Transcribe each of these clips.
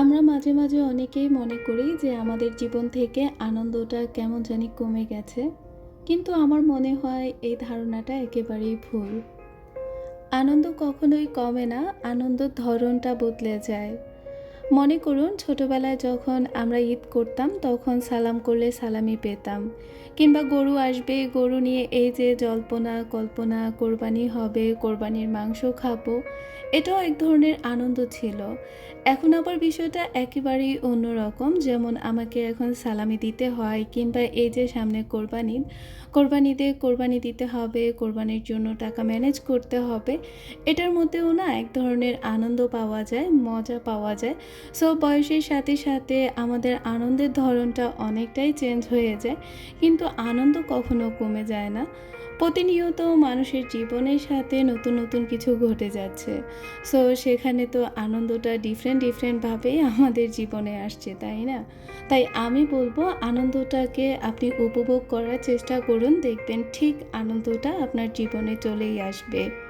আমরা মাঝে মাঝে অনেকেই মনে করি যে আমাদের জীবন থেকে আনন্দটা কেমন জানি কমে গেছে। কিন্তু আমার মনে হয় এই ধারণাটা একেবারেই ভুল। আনন্দ কখনোই কমে না আনন্দর ধরনটা বদলে যায়। মনে করুন, ছোটবেলায় যখন আমরা ঈদ করতাম, তখন সালাম করলে সালামি পেতাম। কিংবা গরু আসবে, গরু নিয়ে এই যে জল্পনা, কল্পনা, কোরবানি হবে, কোরবানির মাংস খাব, এটাও এক ধরনের আনন্দ ছিল। এখন আবার বিষয়টা একেবারেই অন্যরকম, যেমন আমাকে এখন সালামি দিতে হয়, কিংবা এই যে সামনে কোরবানি কোরবানিতে কোরবানি দিতে হবে, কোরবানির জন্য টাকা ম্যানেজ করতে হবে, এটার মধ্যেও না এক ধরনের আনন্দ পাওয়া যায়, মজা পাওয়া যায়। সো বয়সের সাথে সাথে আমাদের আনন্দের ধরনটা অনেকটাই চেঞ্জ হয়ে যায়। কিন্তু আনন্দ কখনো কমে যায় না। প্রতিনিয়ত মানুষের জীবনের সাথে নতুন নতুন কিছু ঘটে যাচ্ছে। সো সেখানে তো আনন্দটা ডিফারেন্ট ডিফারেন্টভাবেই আমাদের জীবনে আসছে, তাই না? তাই আমি বলব, আনন্দটাকে আপনি উপভোগ করার চেষ্টা করুন। দেখবেন ঠিক আনন্দটা আপনার জীবনে চলেই আসবে।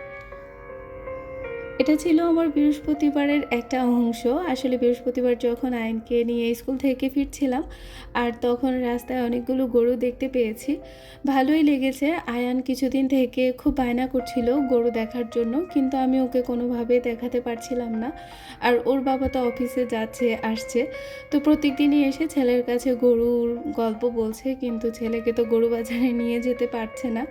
এটা ছিল আমার বৃহস্পতিবারের একটা অংশ। আসলে বৃহস্পতিবার যখন আয়নকে নিয়ে স্কুল থেকে ফিরছিলাম, আর তখন রাস্তায় অনেকগুলো গরু দেখতে পেয়েছি। ভালোই লেগেছে। আয়ান কিছুদিন থেকে খুব বায়না করছিল গরু দেখার জন্য, কিন্তু আমি ওকে কোনোভাবে দেখাতে পারছিলাম না। আর ওর বাবা তো অফিসে যাচ্ছে, আসছে। তো প্রত্যেক দিনই এসে ছেলের কাছে গরুর গল্প বলছে, কিন্তু ছেলেকে তো গরু বাজারে নিয়ে যেতে পারছে না।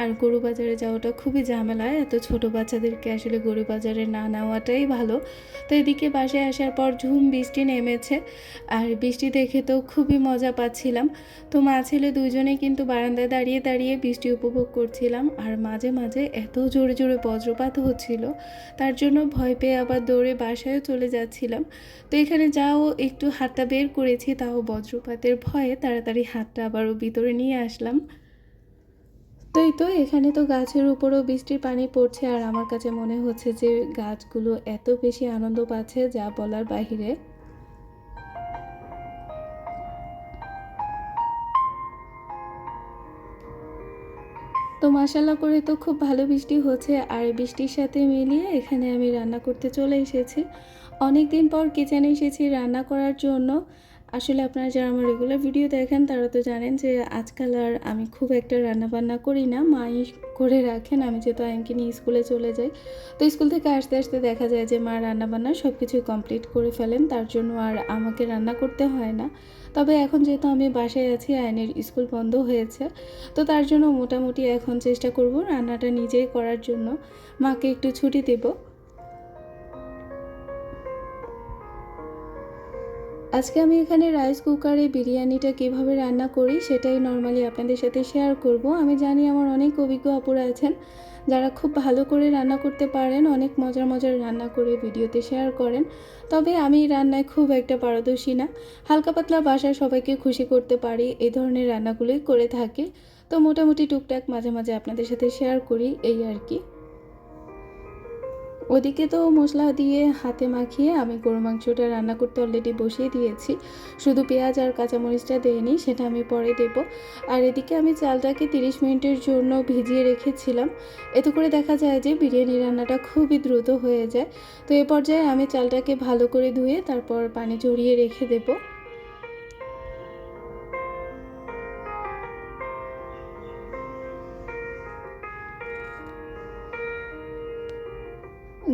আর গরু বাজারে যাওয়াটা খুবই ঝামেলা, এত ছোট বাচ্চাদেরকে আসলে গরু বাজারে না নেওয়াটাই ভালো। তো এদিকে বাসায় আসার পর ঝুম বৃষ্টি নেমেছে আর বৃষ্টি দেখে তো খুবই মজা পাচ্ছিলাম। তো মা ছেলে দুজনে কিন্তু বারান্দায় দাঁড়িয়ে দাঁড়িয়ে বৃষ্টি উপভোগ করছিলাম আর মাঝে মাঝে এত জোরে জোরে বজ্রপাত হচ্ছিল, তার জন্য ভয় পেয়ে আবার দৌড়ে বাসায়ও চলে যাচ্ছিলাম। তো এখানে যাও, একটু হাতটা বের করেছি, তাও বজ্রপাতের ভয়ে তাড়াতাড়ি হাতটা আবারও ভিতরে নিয়ে আসলাম। তো এই তো, এখানে তো গাছের উপরও বৃষ্টির পানি পড়ছে, আর আমার কাছে মনে হচ্ছে যে গাছগুলো এত বেশি আনন্দ পাচ্ছে যা বলার বাহিরে। তো মাসাল্লা করে তো খুব ভালো বৃষ্টি হচ্ছে, আর বৃষ্টির সাথে মিলিয়ে এখানে আমি রান্না করতে চলে এসেছি। অনেক দিন পর কিচেনে এসেছি রান্না করার জন্য। আসলে আপনারা যারা আমার রেগুলার ভিডিও দেখেন, তারা তো জানেন যে আজকাল আর আমি খুব একটা রান্না বান্না করি না। মাই করে রাখেন, আমি যেহেতু আইনকে নিয়ে স্কুলে চলে যাই। তো স্কুল থেকে আসতে আসতে দেখা যায় যে মা রান্না বান্না সব কিছুই কমপ্লিট করে ফেলেন, তার জন্য আর আমাকে রান্না করতে হয় না। তবে এখন যেহেতু আমি বাসায় আছি আইনের স্কুল বন্ধ হয়েছে, তো তার জন্য মোটামুটি এখন চেষ্টা করব রান্নাটা নিজেই করার জন্য। মাকে একটু ছুটি দেবো। আজকে আমি এখানে রাইস কুকারে বিরিয়ানিটা কীভাবে রান্না করি সেটাই নর্মালি আপনাদের সাথে শেয়ার করব। আমি জানি আমার অনেক অভিজ্ঞ অপরা আছেন, যারা খুব ভালো করে রান্না করতে পারেন, অনেক মজার মজার রান্না করে ভিডিওতে শেয়ার করেন। তবে আমি রান্নায় খুব একটা পারদর্শী না। হালকা পাতলা বাসায় সবাইকে খুশি করতে পারি, এই ধরনের রান্নাগুলোই করে থাকি। তো মোটামুটি টুকটাক মাঝে মাঝে আপনাদের সাথে শেয়ার করি, এই আর কি। ওদিকে তো মশলা দিয়ে হাতে মাখিয়ে আমি গরু মাংসটা রান্না করতে অলরেডি বসিয়ে দিয়েছি। শুধু পেঁয়াজ আর কাঁচামরিচটা দিইনি সেটা আমি পরে দেব। আর এদিকে আমি চালটাকে তিরিশ মিনিটের জন্য ভিজিয়ে রেখেছিলাম। এতে করে দেখা যায় যে বিরিয়ানি রান্নাটা খুবই দ্রুত হয়ে যায়। তো এ পর্যায়ে আমি চালটাকে ভালো করে ধুয়ে তারপর পানি ঝরিয়ে রেখে দেবো।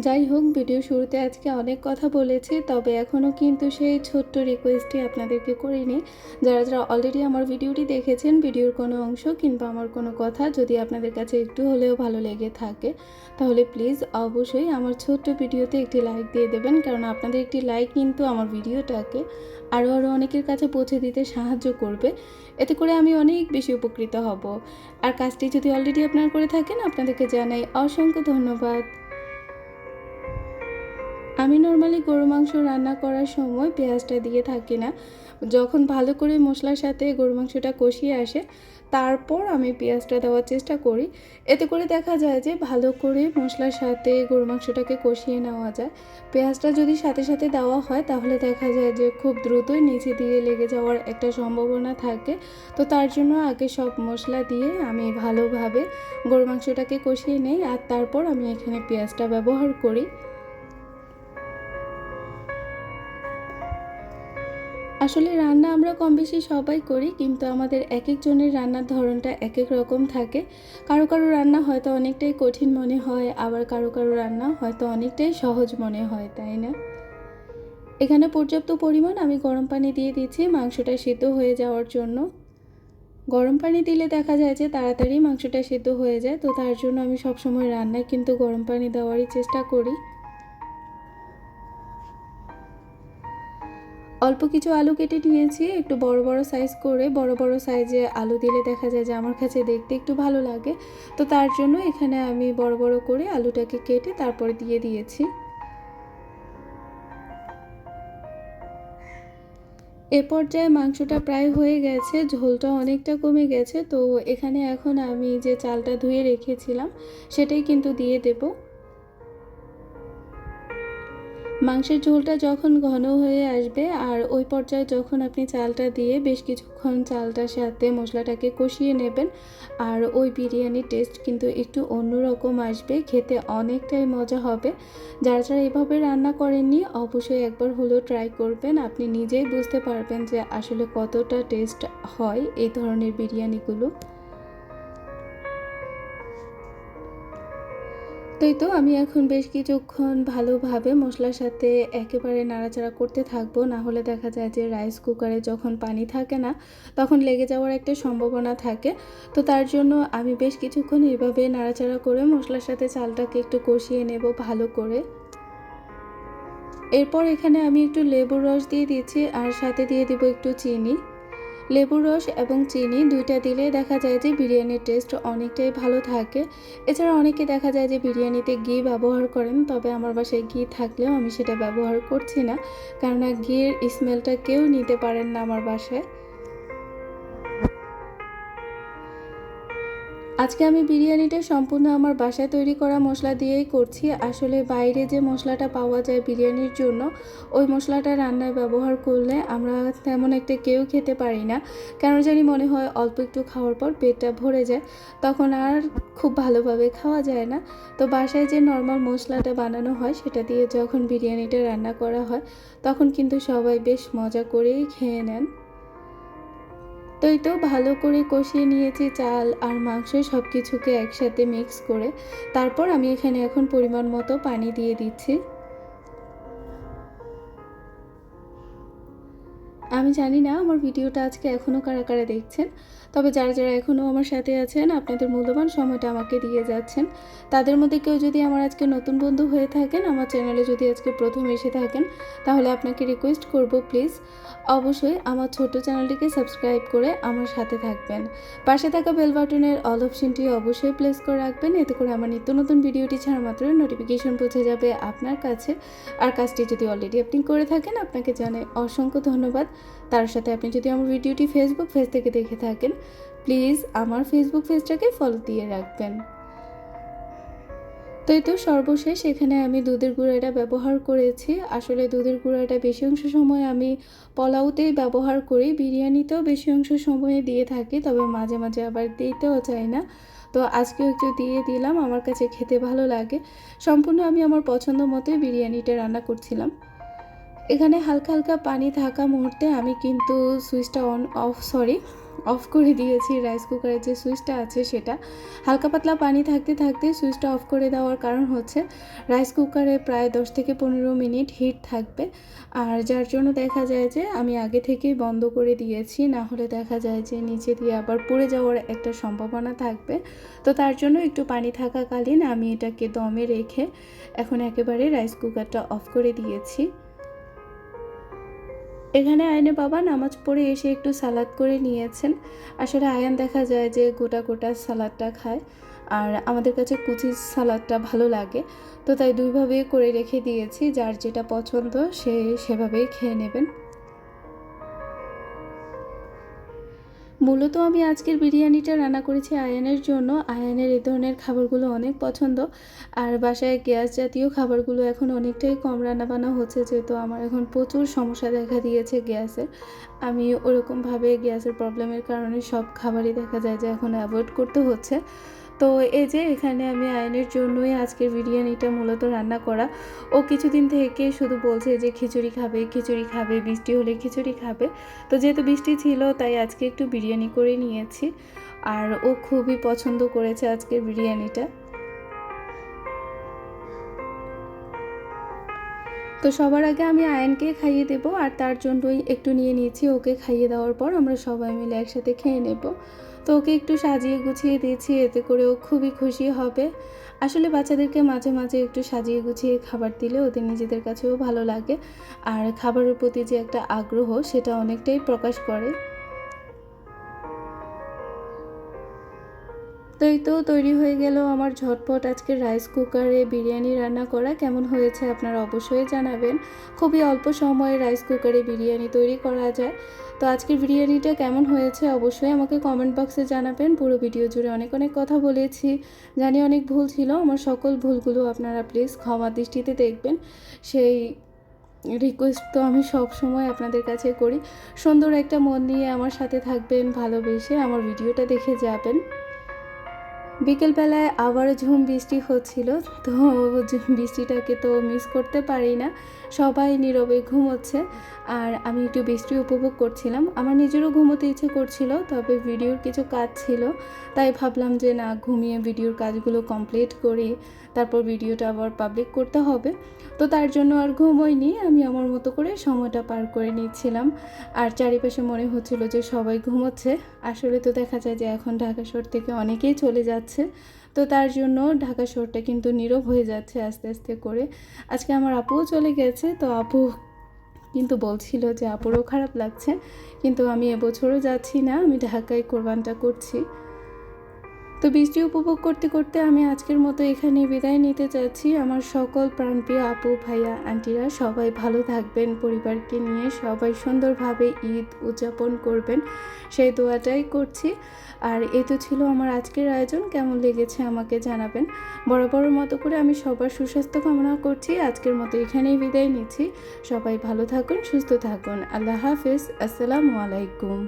যাই হোক ভিডিও শুরুতে আজকে অনেক কথা বলেছি, তবে এখনও কিন্তু সেই ছোট্ট রিকোয়েস্টটি আপনাদেরকে করিনি। যারা যারা অলরেডি আমার ভিডিওটি দেখেছেন ভিডিওর কোনো অংশ কিংবা আমার কোনো কথা যদি আপনাদের কাছে একটু হলেও ভালো লেগে থাকে, তাহলে প্লিজ অবশ্যই আমার ছোট্ট ভিডিওতে একটি লাইক দিয়ে দেবেন, কারণ আপনাদের একটি লাইক কিন্তু আমার ভিডিওটাকে আরও আরও অনেকের কাছে পৌঁছে দিতে সাহায্য করবে। এতে করে আমি অনেক বেশি উপকৃত হব। আর কাজটি যদি অলরেডি আপনারা করে থাকেন, আপনাদেরকে জানাই অসংখ্য ধন্যবাদ। আমি নর্মালি গরু মাংস রান্না করার সময় পেঁয়াজটা দিয়ে থাকি না। যখন ভালো করে মশলার সাথে গরু মাংসটা কষিয়ে আসে, তারপর আমি পেঁয়াজটা দেওয়ার চেষ্টা করি। এতে করে দেখা যায় যে ভালো করে মশলার সাথে গরু মাংসটাকে কষিয়ে নেওয়া যায়। পেঁয়াজটা যদি সাথে সাথে দেওয়া হয়, তাহলে দেখা যায় যে খুব দ্রুতই নিচে দিয়ে লেগে যাওয়ার একটা সম্ভাবনা থাকে। তো তার জন্য আগে সব মশলা দিয়ে আমি ভালোভাবে গরু মাংসটাকে কষিয়ে নেই, আর তারপর আমি এখানে পেঁয়াজটা ব্যবহার করি। আসলে রান্না আমরা কম বেশি সবাই করি, কিন্তু আমাদের এক একজনের রান্নার ধরনটা এক এক রকম থাকে। কারও কারও রান্না হয়তো অনেকটাই কঠিন মনে হয়, আবার কারও কারও রান্না হয়তো অনেকটাই সহজ মনে হয়, তাই না? এখানে পর্যাপ্ত পরিমাণ আমি গরম পানি দিয়ে দিচ্ছি মাংসটা সিদ্ধ হয়ে যাওয়ার জন্য। গরম পানি দিলে দেখা যায় যে তাড়াতাড়ি মাংসটা সিদ্ধ হয়ে যায়, তো তার জন্য আমি সবসময় রান্নায় কিন্তু গরম পানি দেওয়ারই চেষ্টা করি। অল্প কিছু আলু কেটে নিয়েছি, একটু বড় বড় সাইজ করে, বড় বড় সাইজে আলু দিলে দেখা যায় যে আমার কাছে দেখতে একটু ভালো লাগে। তো তার জন্য এখানে আমি বড় বড় করে আলুটাকে কেটে তারপরে দিয়ে দিয়েছি। এ পর্যায়ে মাংসটা প্রায় হয়ে গেছে, ঝোলটা অনেকটা কমে গেছে। তো এখানে এখন আমি যে চালটা ধুয়ে রেখেছিলাম, সেটাই কিন্তু দিয়ে দেবো। মাংসের ঝোলটা যখন ঘন হয়ে আসবে আর ওই পর্যায়ে যখন আপনি চালটা দিয়ে বেশ কিছুক্ষণ চালটার সাথে মশলাটাকে কষিয়ে নেবেন আর ওই বিরিয়ানির টেস্ট কিন্তু একটু অন্যরকম আসবে, খেতে অনেকটাই মজা হবে। যারা যারা এভাবে রান্না করেননি, অবশ্যই একবার হলেও ট্রাই করবেন। আপনি নিজেই বুঝতে পারবেন যে আসলে কতটা টেস্ট হয় এই ধরনের বিরিয়ানিগুলো। তাই তো আমি এখন বেশ কিছুক্ষণ ভালোভাবে মশলার সাথে একেবারে নাড়াচাড়া করতে থাকব। না হলে দেখা যায় যে রাইস কুকারে যখন পানি থাকে না, তখন লেগে যাওয়ার একটা সম্ভাবনা থাকে। তো তার জন্য আমি বেশ কিছুক্ষণ এইভাবে নাড়াচাড়া করে মশলার সাথে চালটাকে একটু কষিয়ে নেব ভালো করে। এরপর এখানে আমি একটু লেবুর রস দিয়ে দিচ্ছি আর সাথে দিয়ে দিব একটু চিনি। লেবুর রস এবং চিনি দুইটা দিলে দেখা যায় যে বিরিয়ানির টেস্ট অনেকটাই ভালো থাকে। এছাড়া অনেকে দেখা যায় যে বিরিয়ানিতে ঘি ব্যবহার করেন, তবে আমার বাসায় ঘি থাকলেও আমি সেটা ব্যবহার করছি না। কেননা ঘিয়ের স্মেলটা কেউ নিতে পারেন না আমার বাসায়। আজকে আমি বিরিয়ানিটা সম্পূর্ণ আমার বাসায় তৈরি করা মশলা দিয়েই করছি। আসলে বাইরে যে মশলাটা পাওয়া যায় বিরিয়ানির জন্য, ওই মশলাটা রান্নায় ব্যবহার করলে আমরা তেমন একটা কেউ খেতে পারি না। কেন জানি মনে হয় অল্প একটু খাওয়ার পর পেটটা ভরে যায়, তখন আর খুব ভালোভাবে খাওয়া যায় না। তো বাসায় যে নর্মাল মশলাটা বানানো হয়, সেটা দিয়ে যখন বিরিয়ানিটা রান্না করা হয়, তখন কিন্তু সবাই বেশ মজা করেই খেয়ে নেন। তো এই তো ভালো করে কষিয়ে নিয়েছি চাল আর মাংস সব কিছুকে একসাথে মিক্স করে। তারপর আমি এখানে এখন পরিমাণ মতো পানি দিয়ে দিচ্ছি। আমি জানি না আমার ভিডিওটা আজকে এখনও কারা কারা দেখছেন। তবে যারা যারা এখনও আমার সাথে আছেন, আপনাদের মূল্যবান সময়টা আমাকে দিয়ে যাচ্ছেন। তাদের মধ্যে কেউ যদি আমার আজকে নতুন বন্ধু হয়ে থাকেন, আমার চ্যানেলে যদি আজকে প্রথম এসে থাকেন, তাহলে আপনাকে রিকোয়েস্ট করব প্লিজ অবশ্যই আমার ছোট চ্যানেলটিকে সাবস্ক্রাইব করে আমার সাথে থাকবেন। পাশে থাকা বেল বাটনের অল অপশনটি অবশ্যই প্লেস করে রাখবেন, এতে করে আমার নিত্য নতুন ভিডিওটি ছাড়া মাত্র নোটিফিকেশন পৌঁছে যাবে আপনার কাছে। আর কাজটি যদি অলরেডি আপনি করে থাকেন, আপনাকে জানাই অসংখ্য ধন্যবাদ। তার সাথে আপনি যদি আমার ভিডিওটি ফেসবুক পেজ থেকে দেখে থাকেন প্লিজ আমার ফেসবুক পেজটাকে ফলো দিয়ে রাখবেন। তো এই তো সর্বশেষ, এখানে আমি দুধের গুঁড়াটা ব্যবহার করেছি। আসলে দুধের গুঁড়াটা বেশি অংশ সময় আমি পোলাওতেই ব্যবহার করি। বিরিয়ানিতেও বেশি অংশ সময়ে দিয়ে থাকি, তবে মাঝে মাঝে আবার দিতেও চাই না। তো আজকেও একটু দিয়ে দিলাম, আমার কাছে খেতে ভালো লাগে। সম্পূর্ণ আমি আমার পছন্দ মতোই বিরিয়ানিটা রান্না করছিলাম। এখানে হালকা হালকা পানি থাকা মুহূর্তে আমি কিন্তু সুইচটা অন অফ, সরি অফ করে দিয়েছি রাইস কুকারের যে সুইচটা আছে সেটা। হালকা পাতলা পানি থাকতে থাকতে সুইচটা অফ করে দেওয়ার কারণ হচ্ছে রাইস কুকারে প্রায় দশ থেকে পনেরো মিনিট হিট থাকবে। আর যার জন্য দেখা যায় যে, আমি আগে থেকেই বন্ধ করে দিয়েছি, না হলে দেখা যায় যে, নিচে দিয়ে আবার পড়ে যাওয়ার একটা সম্ভাবনা থাকবে। তো তার জন্য একটু পানি থাকাকালীন আমি এটাকে দমে রেখে এখন একেবারে রাইস কুকারটা অফ করে দিয়েছি। এখানে আয়নে বাবা নামাজ পড়ে এসে একটু সালাদ করে নিয়েছেন। আসলে আয়ান দেখা যায় যে গোটা গোটা সালাদটা খায় আর আমাদের কাছে কুচির সালাদটা ভালো লাগে। তো তাই দুইভাবে করে রেখে দিয়েছি, যার যেটা পছন্দ সে সেভাবেই খেয়ে নেবেন। মূলত আমি আজকের বিরিয়ানিটা রান্না করেছি আয়ানের জন্য। আয়ানের এ ধরনের খাবারগুলো অনেক পছন্দ। আর বাসায় গ্যাস জাতীয় খাবারগুলো এখন অনেকটাই কম রান্নাবান্না হচ্ছে, যেহেতু আমার এখন প্রচুর সমস্যা দেখা দিয়েছে গ্যাসের। আমি ওরকমভাবে গ্যাসের প্রবলেমের কারণে সব খাবারই দেখা যায় যে এখন অ্যাভয়েড করতে হচ্ছে। তো এই যে এখানে আমি আয়নের জন্যই আজকের বিরিয়ানিটা মূলত রান্না করা। ও কিছুদিন থেকে শুধু বলছে যে খিচুড়ি খাবে খিচুড়ি খাবে, বৃষ্টি হলে খিচুড়ি খাবে। তো যেহেতু বৃষ্টি ছিল, তাই আজকে একটু বিরিয়ানি করে নিয়েছি। আর ও খুবই পছন্দ করেছে আজকের বিরিয়ানিটা। তো সবার আগে আমি আয়নকে খাইয়ে দেব আর তার জন্যই একটু নিয়ে নিয়েছি, ওকে খাইয়ে দেওয়ার পর আমরা সবাই মিলে একসাথে খেয়ে নেব। তো ওকে একটু সাজিয়ে গুছিয়ে দিয়েছি, এতে করে ও খুবই খুশি হবে। আসলে বাচ্চাদেরকে মাঝে মাঝে একটু সাজিয়ে গুছিয়ে খাবার দিলে ওদের নিজেদের কাছেও ভালো লাগে। আর খাবারের প্রতি যে একটা আগ্রহ, সেটা অনেকটাই প্রকাশ করে। তো এই তো তৈরি হয়ে গেল আমার ঝটপট আজকে রাইস কুকারে বিরিয়ানি রান্না করা। কেমন হয়েছে আপনারা অবশ্যই জানাবেন। খুবই অল্প সময়ে রাইস কুকারে বিরিয়ানি তৈরি করা যায়। তো আজকের বিরিয়ানিটা কেমন হয়েছে অবশ্যই আমাকে কমেন্ট বক্সে জানাবেন। পুরো ভিডিও জুড়ে অনেক অনেক কথা বলেছি। জানি অনেক ভুল ছিল, আমার সকল ভুলগুলো আপনারা প্লিজ ক্ষমা দৃষ্টিতে দেখবেন। সেই রিকোয়েস্ট তো আমি সব সময় আপনাদের কাছে করি। সুন্দর একটা মন নিয়ে আমার সাথে থাকবেন, ভালোবেসে আমার ভিডিওটা দেখে যাবেন। বিকেলবেলায় আবার ঝুম বৃষ্টি হচ্ছিল, তো বৃষ্টিটাকে তো মিস করতে পারি না। সবাই নীরবে ঘুমোচ্ছে, আর আমি একটু বৃষ্টি উপভোগ করছিলাম। আমার নিজেরও ঘুমোতে ইচ্ছে করছিল, তবে ভিডিওর কিছু কাজ ছিল, তাই ভাবলাম যে না, ঘুমিয়ে ভিডিওর কাজগুলো কমপ্লিট করি। তারপর ভিডিওটা আবার পাবলিক করতে হবে। তো তার জন্য আর ঘুমোইনি আমি আমার মতো করে সময়টা পার করে নিচ্ছিলাম। আর চারিপাশে মনে হচ্ছিল যে সবাই ঘুমোচ্ছে। আসলে তো দেখা যায় যে এখন ঢাকা শহর থেকে অনেকেই চলে যাচ্ছে। তো তার জন্য ঢাকা শহরটা কিন্তু নীরব হয়ে যাচ্ছে আস্তে আস্তে করে। আজকে আমার আপুও চলে গেছে, তো আপু কিন্তু বলছিল যে আপুরও খারাপ লাগছে। কিন্তু আমি এবছরও যাচ্ছি না, আমি ঢাকায় কোরবানটা করছি। তো বৃষ্টি উপভোগ করতে করতে আমি আজকের মতো এখানে বিদায় নিতে চাচ্ছি আমার সকল প্রাণপ্রিয় আপু, ভাইয়া, আন্টিরা সবাই ভালো থাকবেন, পরিবারকে নিয়ে সবাই সুন্দরভাবে ঈদ উদযাপন করবেন, সেই দোয়াটাই করছি। আর এ তো ছিল আমার আজকের আয়োজন, কেমন লেগেছে আমাকে জানাবেন। বড় বড় মতো করে আমি সবার সুস্বাস্থ্য কামনা করছি, আজকের মতো এখানেই বিদায় নিচ্ছি। সবাই ভালো থাকুন, সুস্থ থাকুন। আল্লাহ হাফিজ, আসসালামু আলাইকুম।